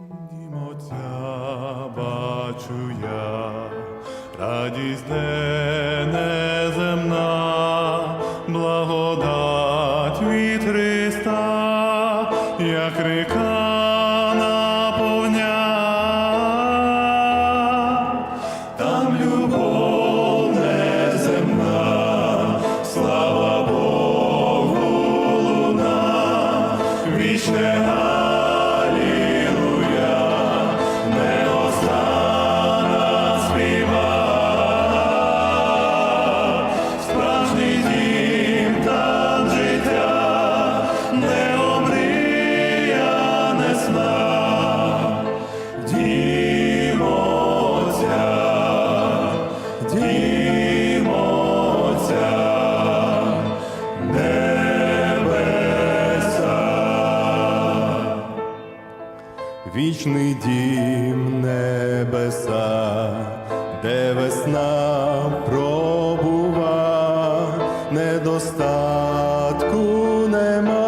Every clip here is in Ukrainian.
Дім Отця бачу я радість не. Вічний дім небеса, де весна пробува, недостатку нема,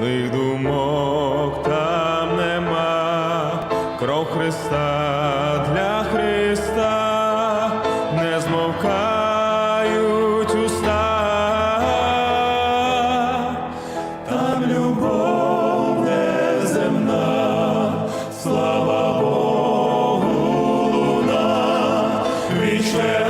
Ясних думок там нема, кров Христа для Христа. Не змовкають уста, там любов неземна, слава Богу, луна, вічна.